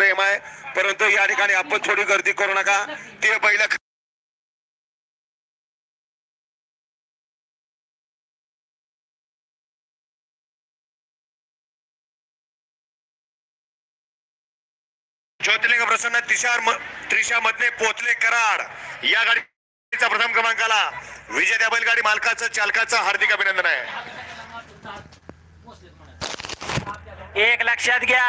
प्रेम आहे. परंतु या ठिकाणी आपण थोडी गर्दी करू नका. ते बैल ज्योतिर्लिंग प्रसन्न त्रिशार त्रिशा मधले पोचले कराड. या गाडीचा प्रथम क्रमांकाला विजय त्या बैलगाडी मालकाचं चालकाचं हार्दिक अभिनंदन आहे. एक लक्षात घ्या.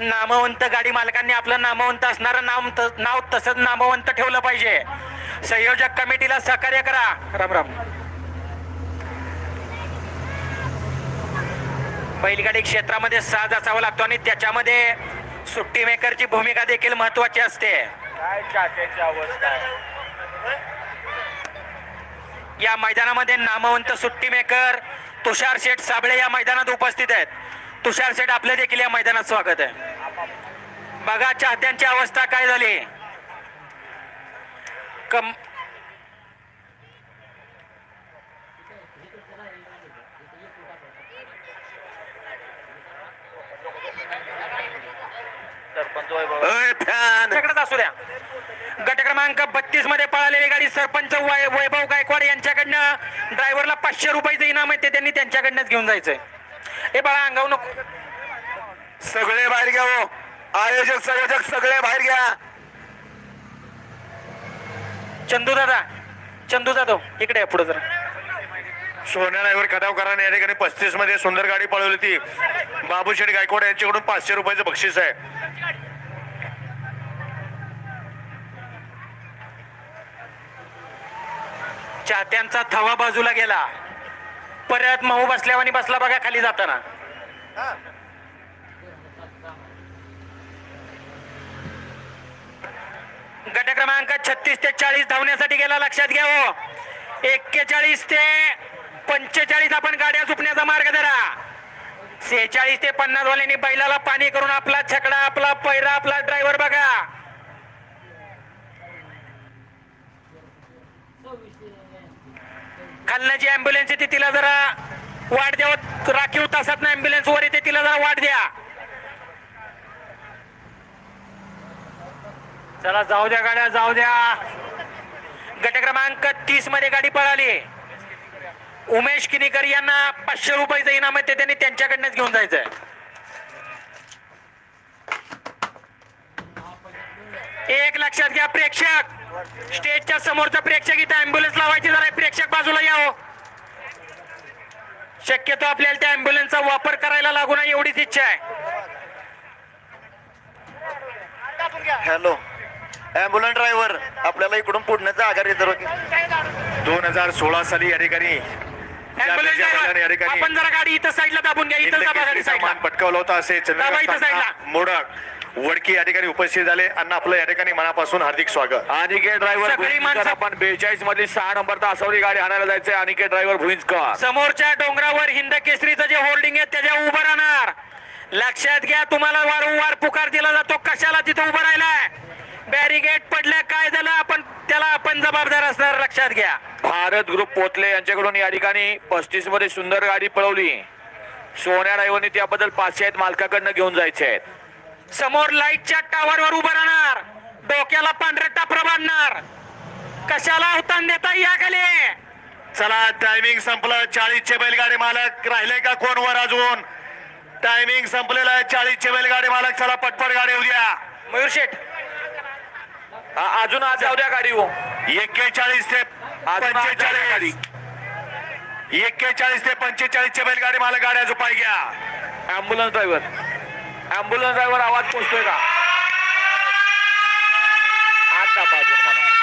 नामवंत गाडी मालकांनी आपलं नामवंत असणारं नाम नाव तसंच नामवंत ठेवलं पाहिजे. संयोजक कमिटीला सहकार्य करा. राम राम. बैलगाडी क्षेत्रामध्ये साज असावा लागतो आणि त्याच्यामध्ये सुट्टी मेकरची भूमिका देखील महत्वाची असते. या मैदानामध्ये नामवंत सुट्टी मेकर तुषार शेठ साबळे या मैदानात उपस्थित आहेत. तुषार शेठ आपले देखील या मैदानात स्वागत आहे. बघा चाहत्यांची अवस्था काय झाली? कम असू द्या. गट क्रमांक बत्तीसमध्ये पळालेली गाडी सरपंच वै- वैभव गायकवाड यांच्याकडनं ड्रायव्हरला पाचशे रुपयाचं इनाम आहे ते त्यांनी त्यांच्याकडनंच घेऊन जायचंय. हे बाळा अंगाव नको. सगळे बाहेर घ्या हो. आयोजक संयोजक सगळे बाहेर घ्या. चंदू दादा चंदू जाधव इकडे या पुढे जरा. सोन्या ड्रायव्हर खटावकरांनी या ठिकाणी पस्तीसमध्ये सुंदर गाडी पळवली ती. बाबूशेठ गायकवाड यांच्याकडून पाचशे रुपयाचं बक्षीस आहे. चाहत्यांचा थवा बाजूला गेला. परत महू बसल्यावानी बसला बघा खाली जाताना. गट क्रमांक छत्तीस ते चाळीस धावण्यासाठी गेला लक्षात घ्या हो. एक्केचाळीस ते पंचेचाळीस आपण गाड्या झुपण्याचा मार्ग धरा. सेहेचाळीस ते पन्नास वाल्यांनी बैलाला पाणी करून आपला छकडा आपला पैरा आपला ड्रायव्हर बघा. खालनं जी अँब्युलन्स येते तिला जरा वाढ द्यावं राखीव तासात ना अँब्युलन्स वर येते तिला जरा वाढ द्या. चला जाऊ द्या गाड्या जाऊ द्या. गट क्रमांक तीसमध्ये गाडी पळाली. उमेश किनीकर यांना पाचशे रुपयाचं इनाम आहे ते त्यांनी त्यांच्याकडनंच घेऊन जायचंय. एक लक्षात घ्या प्रेक्षक. स्टेजच्या समोरचा प्रेक्षक इथं अँब्युलन्स लावायची जरा प्रेक्षक बाजूला यावं शक्यतो आपल्याला त्या अँब्युलन्सचा वापर करायला लागू नये एवढीच इच्छा आहे. हॅलो ॲम्ब्युलन्स ड्रायव्हर आपल्याला इकडून पुढण्याचा आगार रिझर्व दोन हजार सोळा साली या ठिकाणी. अँब्युलन्स या आपण जरा गाडी इथं साईडला दाबून घ्या इथं पटकावला होता असे. मोडक. वडकी या ठिकाणी उपस्थित झाले. आणि आपलं या ठिकाणी मनापासून हार्दिक स्वागत. अनिकेत ड्रायव्हर आपण बेचाळीसमध्ये सहा नंबर तासावरी गाडी आणायला जायचंय. अनिकेत ड्रायव्हर भुईंजकर समोरच्या डोंगरावर हिंद केसरीचं जे होल्डिंग आहे त्याच्या उभं राहणार. लक्षात घ्या तुम्हाला वारंवार पुकार दिला जातो. कशाला तिथं उभं राहिलाय? बॅरिगेट पडल्या काय झालं? आपण त्याला आपण जबाबदार असणार लक्षात घ्या. भारत ग्रुप पोतले. यांच्याकडून या ठिकाणी पस्तीसमध्ये सुंदर गाडी पळवली. सोन्या ड्रायव्हरने त्याबद्दल पाचशे आहेत मालकाकडनं घेऊन जायचे आहेत. समोर लाईटच्या टावरवर उभं राहणार. डोक्याला पांढरे टापरं बांधणार कशाला अवतान देता या खाली चला टायमिंग संपलं. चाळीसचे बैलगाडी मालक राहिले का कोण वर अजून? टायमिंग संपलेलं आहे. चाळीसचे बैलगाडी मालक चला पटपट गाडी उद्या. मयूर शेठ हा, अजून आज जाऊ द्या गाडी हो. एक्केचाळीस ते आज गाडी पंचेचाळीस. एक्केचाळीस ते पंचेचाळीस चे बैलगाडी मालक गाड्या झुपाय घ्या. अँब्युलन्स ड्रायव्हर ॲम्ब्युलन्स ड्रायव्हर आवाज पोचतोय का? आता बाजून म्हणा.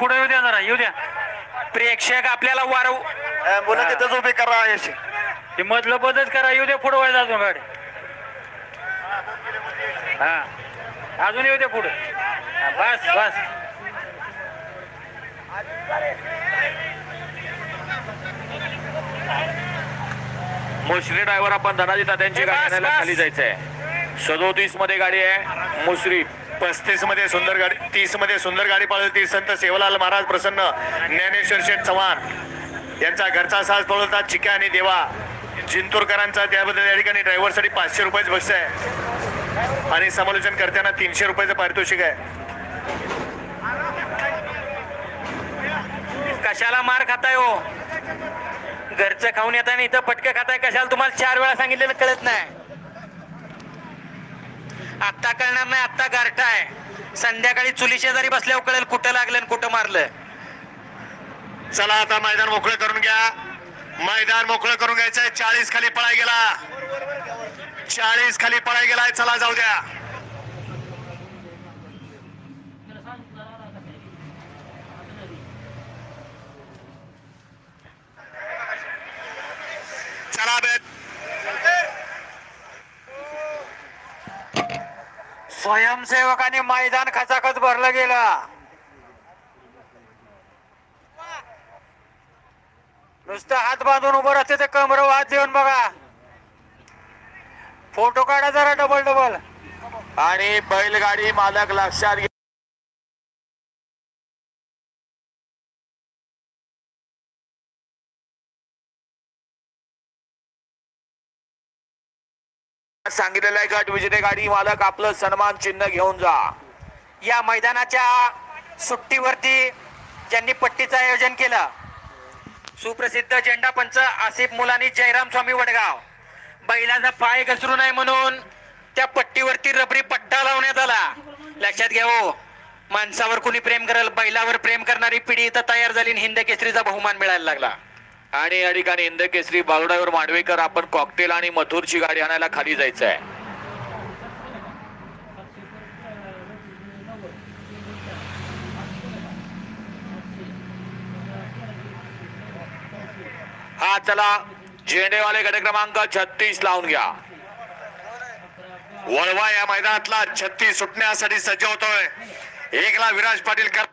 पुढे येऊ द्या जरा येऊ द्या. प्रेक्षक आपल्याला वार ॲम्ब्युलन्स तिथंच उभी करा यशी. ते मधलं बदच करा येऊ द्या पुढे व्हायला अजून गाडी. हा. अजून येऊ द्या पुढे. बस बस. मुश्री ड्रायव्हर आपण धनाजी तात्यांची गाडी आणायला. खाली जायचंय. सदोतीसमध्ये गाडी आहे मुश्री पस्तीसमध्ये सुंदर गाडी तीसमध्ये सुंदर गाडी पळवली संत सेवलाल महाराज प्रसन्न ज्ञानेश्वर शेठ चव्हाण. यांचा घरचा साज पळवतात चिक्या आणि देवा. जिंतूरकरांचा त्याबद्दल या ठिकाणी ड्रायव्हरसाठी पाचशे रुपयाचं बक्ष आहे. आणि समालोचन करताना तीनशे रुपयाचं पारितोषिक आहे. कशाला मार खाताय हो? घरचं खाऊन येताना इथं पटकं खाताय कशाला तुम्हाला चार वेळा सांगितलेलं कळत नाही. आत्ता कळणार नाही आत्ता गारठा आहे. संध्याकाळी चुली शेजारी बसल्यावर कळेल कुठं लागलं आणि कुठं मारलं. चला आता मैदान मोकळं करून घ्या. मैदान मोकळं करून घ्यायचंय. चाळीस खाली पळाय गेला. चाळीस खाली पळाय गेलाय. चला जाऊ द्या चला बेत स्वयंसेवकाने मैदान खचाखच भरलं गेलं. नुसतं हात बांधून उभं राहते ते कमर हात देऊन बघा. फोटो काढा जरा डबल डबल आणि बैलगाडी मालक लक्षात सांगितलेलं आहे गट विजेते गाडी मालक आपलं सन्मान चिन्ह घेऊन जा. या मैदानाच्या सुट्टीवरती ज्यांनी पट्टीचं आयोजन केलं सुप्रसिद्ध झेंडा पंच आसिफ मुलानी जयराम स्वामी वडगाव. बैलाचा पाय घसरू नये म्हणून त्या पट्टीवरती रबरी पट्टा लावण्यात आला. लक्षात घ्या हो माणसावर कुणी प्रेम करेल बैलावर प्रेम करणारी पिढी इथं तयार झाली हिंद केसरीचा बहुमान मिळायला लागला. आणि या ठिकाणी इंद केसरी बालुडावर मांडवेकर आपण कॉकटेल आणि मथुरची गाडी आणायला खाली जायचं आहे हा चला झेंडेवाले गट क्रमांक छत्तीस लावून घ्या. वळवा या मैदानातला छत्तीस सुटण्यासाठी सज्ज होतोय. एकला विराज पाटील कर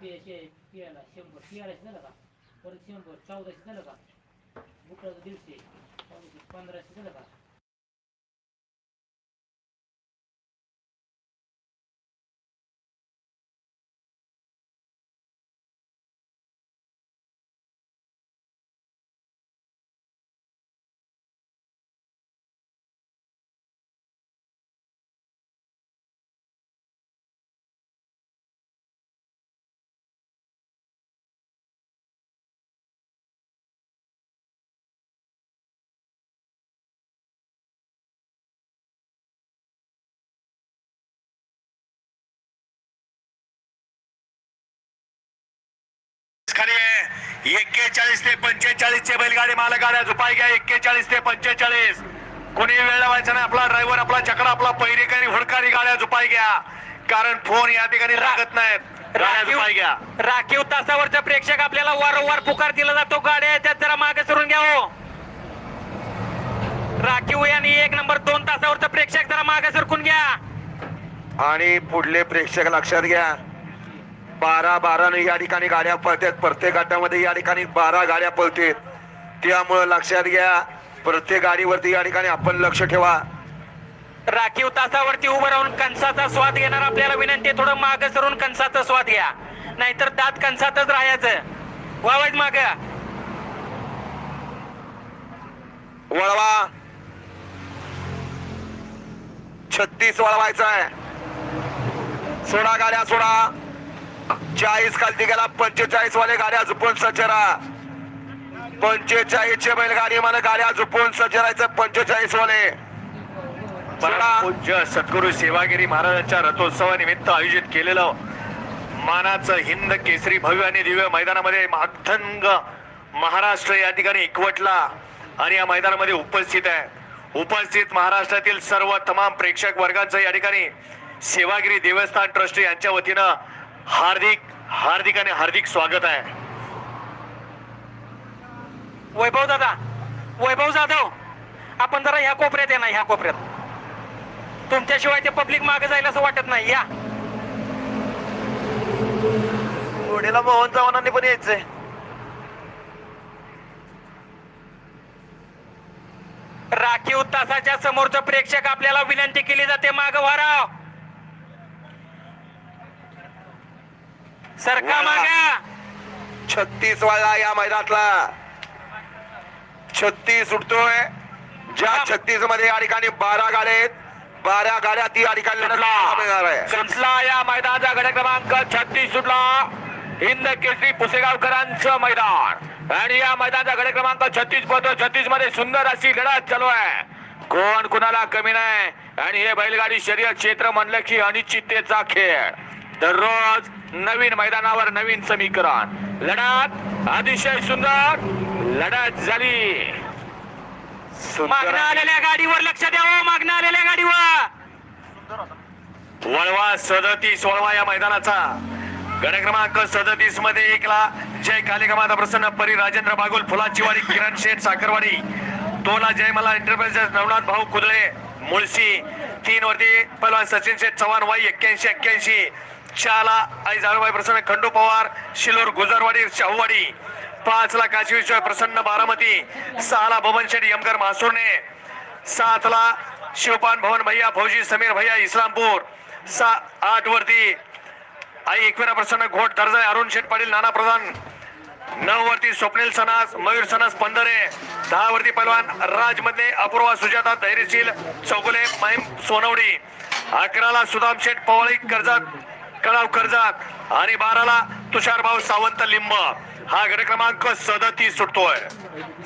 पियाला दिवशी. पंधराशे झालं का? एक्केचाळीस ते पंचेचाळीस चे बैलगाडी मालक गाड्या झुपाय घ्या. एक्केचाळीस ते पंचेचाळीस. कोणी वेळ लावायचा नाही. आपला ड्रायव्हर आपला चकडा आपला पहिरेकरी हुडकारी गाड्या झुपाय घ्या. कारण फोन या ठिकाणी लागत नाहीत. राखीव राखीव तासावरचा प्रेक्षक आपल्याला वारंवार पुकार दिला जातो. गाड्या त्यात जरा मागे सरून घ्या हो. राखीव आणि एक नंबर दोन तासावरचा प्रेक्षक जरा मागे सरकून घ्या. आणि पुढले प्रेक्षक लक्षात घ्या. बारा बाराने या ठिकाणी गाड्या पळतात प्रत्येक गटामध्ये या ठिकाणी बारा गाड्या पळतात त्यामुळं लक्षात घ्या प्रत्येक गाडीवरती या ठिकाणी आपण लक्ष ठेवा. राखीव तासावरती उभं राहून कणसाचा स्वाद घेणार आपल्याला विनंती थोडं मागे सरून कणसाचा स्वाद घ्या. नाहीतर दात कणसातच राहायचं. वावायच माग. वळवा. छत्तीस वळवायचा आहे सोडा गाड्या सोडा. चाळीस खालती गेला पंचेचाळीस वाले गाड्या झुपून सज्ज राहा पंचेचाळीस चे बैलगाडी मला गाड्या झुपून सज्ज राहायचं पंचेचाळीस वाले. पूज्य सद्गुरु सेवागिरी महाराजांच्या रथोत्सवानिमित्त आयोजित केलेलं मानाचं हिंद केसरी भव्य आणि दिव्य मैदानामध्ये माथंग महाराष्ट्र या ठिकाणी एकवटला आणि या मैदानामध्ये उपस्थित आहे. उपस्थित महाराष्ट्रातील सर्व तमाम प्रेक्षक वर्गांचं या ठिकाणी सेवागिरी देवस्थान ट्रस्ट यांच्या वतीनं हार्दिक हार्दिक आणि हार्दिक स्वागत आहे. वैभव दादा वैभव जाधव आपण जरा ह्या कोपऱ्यात ना ह्या कोपऱ्यात. तुमच्याशिवाय ते पब्लिक मागे जाईल असं वाटत नाही या. गाडीला मोहन चव्हाणांनी पण यायचंय. राखीव तासाच्या समोरचं प्रेक्षक आपल्याला विनंती केली जाते माग वाराव सरका. मागा. छत्तीस वाळला या मैदानातला. छत्तीस उठतोय ज्या छत्तीसमध्ये या ठिकाणी बारा गाड्या आहेत बारा गाड्या ती या ठिकाणी या मैदानाचा गड क्रमांक? छत्तीस सुटला. हिंद केसरी पुसेगावकरांचं मैदान. आणि या मैदानाचा गड क्रमांक छत्तीस पडतो छत्तीसमध्ये सुंदर अशी लढत चालू आहे. कोण कुणाला कमी नाही. आणि हे बैलगाडी शर्यत क्षेत्र म्हणलं की अनिश्चिततेचा खेळ. दररोज नवीन मैदानावर नवीन समीकरण. लढत अतिशय सुंदर लढत झाली. सुंदर मागणं आलेल्या गाडीवर लक्ष द्यावं मागणं आलेल्या गाडीवर. वळवा सदतीस वळवा या मैदानाचा. गड क्रमांक सदतीसमध्ये एकला. जय कालिका प्रसन्न परी राजेंद्र बागुल फुलाचीवाडी किरण शेठ साखरवाडी. दोनला जयमला एंटरप्राइजेस नवनाथ भाऊ कुदळे मुळशी. तीन वरती पहिलवान सचिन शेठ चव्हाण वाई एक्क्याऐंशी एक्क्याऐंशी. चारला आई जाळूबाई प्रसन्न खंडू पवार शिलोर गुजरवाडी शाहूवाडी. पाचला काशी विश्व प्रसन्न बारामती. सहाला भवन शेठ यमकर मासुर्णे सातला शिवपान भवन भैया फौजी समीर भैया इस्लामपूर. सा आठ वरती. आई एकविरा प्रसन्न घोट दर्जा अरुण शेठ पाटील नाना प्रधान. नऊ वरती स्वप्नील सनास मयूर सनास पंधरे. दहा वरती पैलवान राज अपूर्वा सुजाता धैर्यशील चौगुले महिम सोनवडी. अकराला सुदाम शेठ पवाळी कर्जत. कळाव कर्जत आणि बाराला तुषार भाऊ सावंत लिंब. हा गड क्रमांक सदतीस सुटतोय.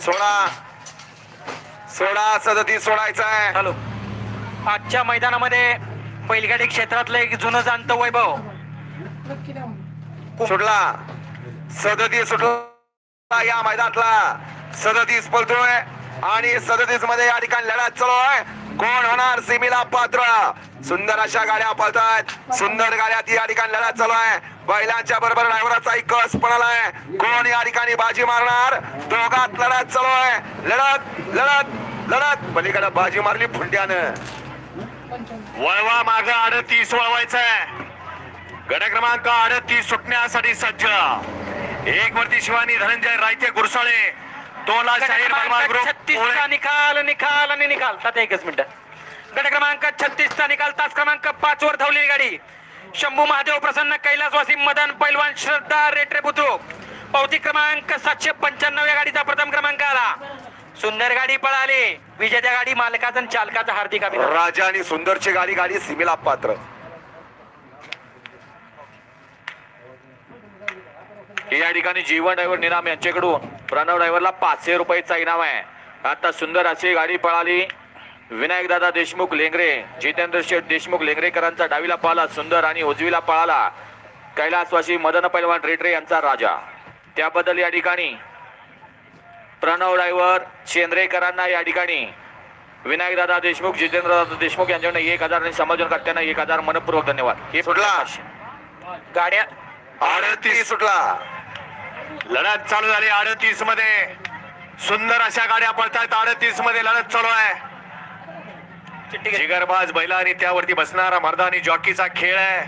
सोळा. सोळा सदतीस सोडायचा आहे. हॅलो. आजच्या मैदानामध्ये बैलगाडी क्षेत्रातलं एक जुनं जाणतं वैभव. सुटला. सदतीस सुटला या मैदानातला. सदतीस पळतोय आणि सदतीसमध्ये या ठिकाणी लढत चालू आहे. कोण होणार? सिमीला पात्र सुंदर अशा गाड्या पळतायत. सुंदर गाड्या या ठिकाणी लढा चालू आहे. बैलांच्या बरोबर ड्रायव्हराचा कस पण आलाय कोण या ठिकाणी बाजी मारणार? दोघात लढा चालू आहे. लढत लढत लढत. पलीकडे बाजी मारली फुंड्यानं वळवा माग अडतीस वळवायचा गड क्रमांक अडतीस सुटण्यासाठी सज्ज. एक वरती शिवानी धनंजय रायते गुरसाळे. दोनला शाहीर बलमा ग्रुप छत्तीसचा. निकाल निकाल आणि निकाल. तात्या एकच मिनिट. गट क्रमांक छत्तीसचा निकाल तास क्रमांक पाच वर धावलेली गाडी. शंभू महादेव प्रसन्न कैलासवासी मदन पैलवान श्रद्धा रेटरे बुद्रुक. पावती क्रमांक सातशे पंच्याण्णव या गाडीचा प्रथम क्रमांक आला. सुंदर गाडी पळाली. विजेत्या गाडी मालकाचा आणि चालकाचा हार्दिक अभिनंदन. राजा आणि सुंदरची गाडी गाडी सिमीला पात्र. या ठिकाणी जीवन ड्रायव्हर निनाम यांच्याकडून प्रणव ड्रायव्हरला पाचशे रुपयाचा इनाम आहे. आता सुंदर अशी गाडी पळाली. विनायक दादा देशमुख लेंगरे जितेंद्र शेठ देशमुख लेंगरेकरांचा डावीला पळाला सुंदर आणि उजवीला पळाला. कैलासवासी मदन पैलवान रेटरे यांचा राजा. त्याबद्दल या ठिकाणी प्रणव ड्रायव्हर शेंद्रेकरांना या ठिकाणी विनायक दादा देशमुख जितेंद्र दादा देशमुख यांच्याकडून एक हजार आणि समजूनकर्त्यांना एक हजार मनपूर्वक धन्यवाद. हे सुटला. गाड्या सुटला. लढत चालू झाली अडतीसमध्ये. सुंदर अशा गाड्या पळतात अडतीसमध्ये लढत चालू आहे. जिगरबाज बैला आणि त्यावरती बसणारा मर्दानी जॉकीचा खेळ आहे.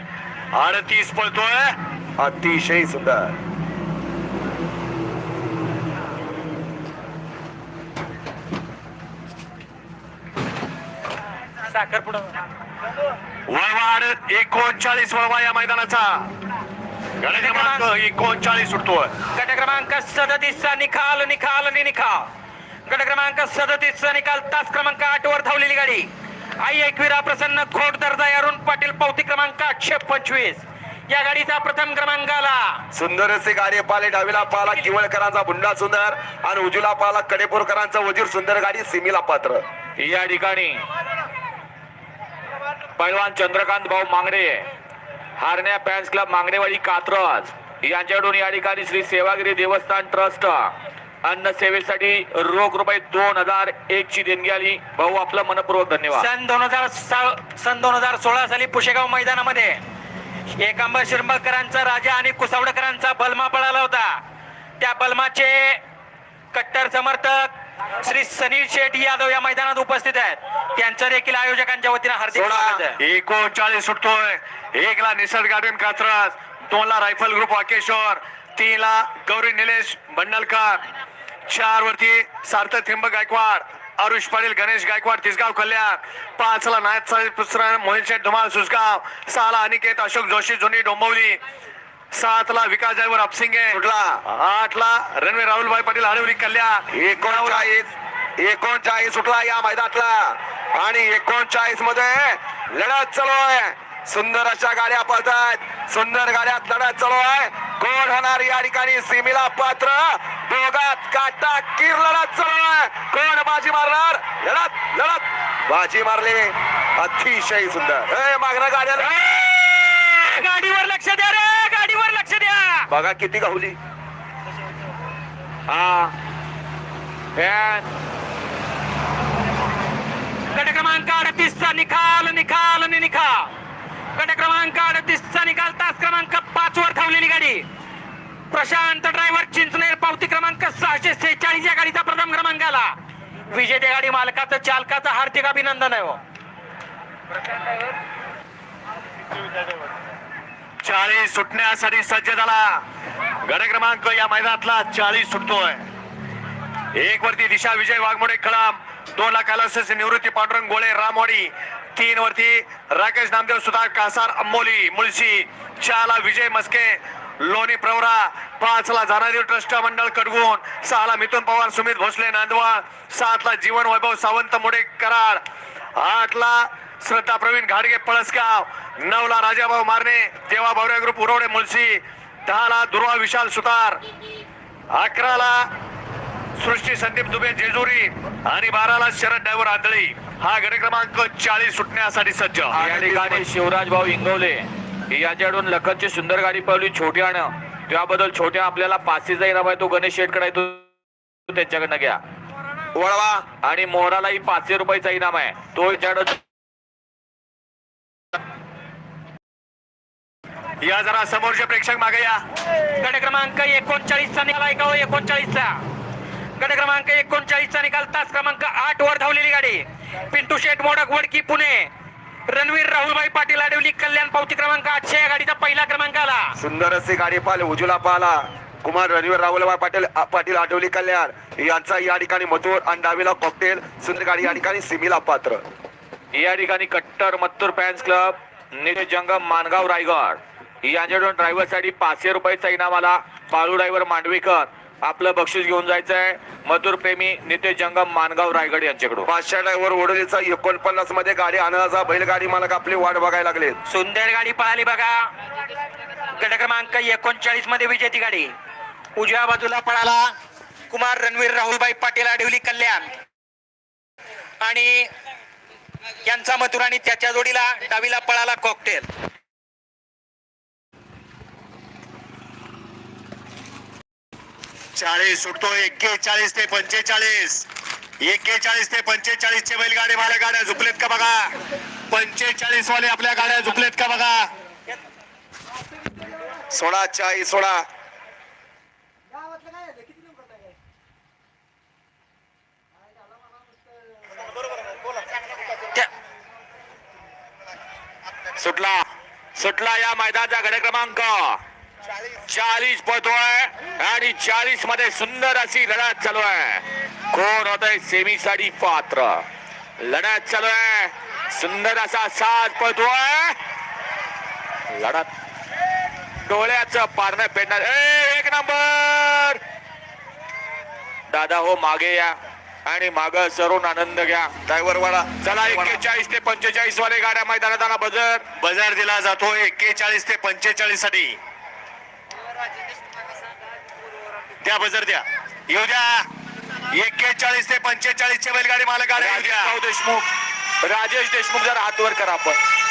अडतीस पळतोय. अतिशय सुंदर. साखर पुढं वळवाड एकोणचाळीस वळवा या मैदानाचा. गड क्रमांक एकोणचाळीस सुटतोय. गट क्रमांक सदतीसचा निकाल निकाल आणि निकाल गट क्रमांक सदतीसचा निकाल तास क्रमांक आठ वर धावलेली गाडी. आई एकविरा प्रसन्न खोट दर्जा अरुण पाटील पावती क्रमांक आठशे पंचवीस. या गाडीचा प्रथम क्रमांक आला. सुंदर असे गाडी पाले डावीला पाला किवळकरांचा बुंडा सुंदर आणि उजूला पाला कडेपूरकरांचा वजीर सुंदर गाडी सिमीला पात्र. या ठिकाणी. पैलवान चंद्रकांत भाऊ मांगडे. हारण्या पॅन्स क्लब मांगणेवाडी कात्रज. यांच्याकडून या ठिकाणी श्री सेवागिरी देवस्थान ट्रस्ट. अन्न सेवेसाठी रोख रुपये दोन हजार एक ची देणगी आली. भाऊ आपलं मनपूर्वक धन्यवाद. सन दोन हजार सन दोन हजार सोळा साली पुशेगाव मैदानामध्ये एकांबर शिरंबकरांचा राजा आणि कुसावडकरांचा बलमा पळाला होता. त्या बलमाचे कट्टर समर्थक श्री सनील शेठ यादव या मैदानात उपस्थित आहेत. त्यांचं देखील आयोजकांच्या वतीनं हार्दिक. स्वागत आहे. एकोणचाळीस सुटतोय. एकला निसर्ग गार्डन कात्रज दोनला रायफल ग्रुप वाकेश्वर तीनला गौरी निलेश बंडलकर चार वरती सार्थक त्रिंबक गायकवाड अरुष पाटील गणेश गायकवाड तिसगाव कल्याण. पाचला नायक साहेब पुसरा मोहित शेठ धुमाळ सुसगाव. सहाला अनिकेत अशोक जोशी जुनी डोंबवली. सातला विकास ड्रायव्हर अपसिंगे सुटला. आठला रणवीर राहुलभाई पाटील हरवली कल्याण. एकोणचाळीस एकोणचाळीस सुटला या मैदानातला. आणि एकोणचाळीसमध्ये लढत चालू आहे. सुंदर अशा गाड्या पळतात सुंदर गाड्यात लढत चालू आहे. कोण होणार या ठिकाणी? सिमीला पात्र. दोघात काटा किर लढत चालू आहे. कोण बाजी मारणार? लढत लढत. बाजी मारली. अतिशय सुंदर. ए मागणं गाड्या गाडीवर लक्ष द्या रे! लक्ष द्या. बघा किती गावली. हा. फॅन गट क्रमांक अडतीसचा निकाल निकाल आणि निकाल. गट क्रमांक अडतीसचा निकाल तास क्रमांक पाच वर धावलेली गाडी. प्रशांत ड्रायव्हर चिंचनेर पावती क्रमांक सहाशे सेहेचाळीस या गाडीचा प्रथम क्रमांक आला विजेत्या गाडी मालकाचं चालकाचं हार्दिक अभिनंदन आहे हो. चाळीस सुटण्यासाठी सज्ज झाला. गड क्रमांक या मैदानातला चाळीस सुटतोय. एक वरती दिशा विजय वाघमोडे कळाम. दोन ला कैलास निवृत्ती पांडुरंग गोळे रामवाडी. तीन वरती राकेश नामदेव सुधार कासार अंबोली मुळशी. चार ला विजय मस्के लोणी प्रवरा. पाच ला जानादेव ट्रस्ट मंडळ कडगुण. सहा ला मिथुन पवार सुमित भोसले नांदवा सात ला जीवन वैभव सावंत मोडे कराड. आठ ला श्रद्धा प्रवीण घाडगे पळसगाव. नऊ ला राजाभाऊ मारणे देवा भावरे ग्रुप उरवडे मुळशी. दहा ला दुर्वा विशाल सुतार. अकरा ला सृष्टी संदीप दुबे जेजुरी. आणि बाराला शरद ड्रायव्हर आंधळी हा गड क्रमांक चाळीस सुटण्यासाठी सज्ज. या ठिकाणी शिवराज भाऊ इंगवले याच्याकडून लखनची सुंदर गाडी पळवली छोट्यानं त्याबद्दल छोट्या आपल्याला पाचशेचा इनाम आहे तो गणेश शेटकडे तो त्यांच्याकडनं घ्या. वळवा. आणि मोहरालाही पाचशे रुपयाचा इनाम आहे तो याच्याकडं या जरा समोरचे प्रेक्षक मागे या. गट क्रमांक एकोणचाळीसचा निकाल ऐका हो? एकोणचाळीसचा. गट क्रमांक एकोणचाळीसचा निकाल तास क्रमांक आठ वर धावलेली गाडी. पिंटू शेठ मोडक वडकी पुणे. रणवीर राहुलभाई पाटील आडवली कल्याण पावती क्रमांक आठशे या गाडीचा पहिला क्रमांक आला. सुंदर असे गाडी पाहिले उजूला पाहला कुमार रणवीर राहुलबा पाटील पाटील आठवली कल्याण. यांचा या ठिकाणी मथुर आणि डावीला कॉकटेल सुंदर गाडी या ठिकाणी सिमीला पात्र. या ठिकाणी कट्टर मत्तूर फॅन्स क्लब. नितेश जंगम मानगाव रायगड. यांच्याकडून ड्रायव्हरसाठी पाचशे रुपयाचा इनाम आला. पाळू ड्रायव्हर मांडवेकर आपलं बक्षीस घेऊन जायचंय. मधुर प्रेमी नितेश जंगम मानगाव रायगड यांच्याकडून. पाचशे ड्रायव्हर ओढवलीचा एकोणपन्नासमध्ये गाडी आणायचा बैलगाडी मालक आपली वाट बघायला लागले. सुंदर गाडी पळाली बघा. गट क्रमांक एकोणचाळीसमध्ये विजेती गाडी. उजव्या बाजूला पळाला कुमार रणवीर राहुलभाई पाटील आडवली कल्याण. आणि यांचा मथुर आणि त्याच्या जोडीला डावीला पळाला कॉकटेल चाळीस सुटतो एक्केचाळीस ते पंचेचाळीस. एक्केचाळीस ते पंचेचाळीस चे बैलगाडी मला गाड्या झुकलेत का बघा? पंचेचाळीस वाले आपल्या गाड्या झुकलेत का बघा? सोळा चाळीस सोळा. सुटला. सुटला या मैदानाचा गड क्रमांक. चाळीस पळतोय आणि चाळीसमध्ये सुंदर अशी लढत चालू आहे. कोण होत आहे सेमी साठी पात्र? लढत चालू आहे. सुंदर असा साज पळतोय लढत. डोळ्याचं पारणं पेटणार ए, एक नंबर! दादा हो मागे या आणि माग सरून आनंद घ्या. ड्रायव्हर वाला चला एक्केचाळीस ते पंचेचाळीस वाले गाड्या मैदानात बजर. बजार दिला जातो एक्केचाळीस ते पंचेचाळीससाठी द्या बजर द्या. येऊ द्या. एक्केचाळीस ते पंचेचाळीस चे बैलगाडी मला गाडी देशमुख. राजेश देशमुख जरा हात वर करा आपण.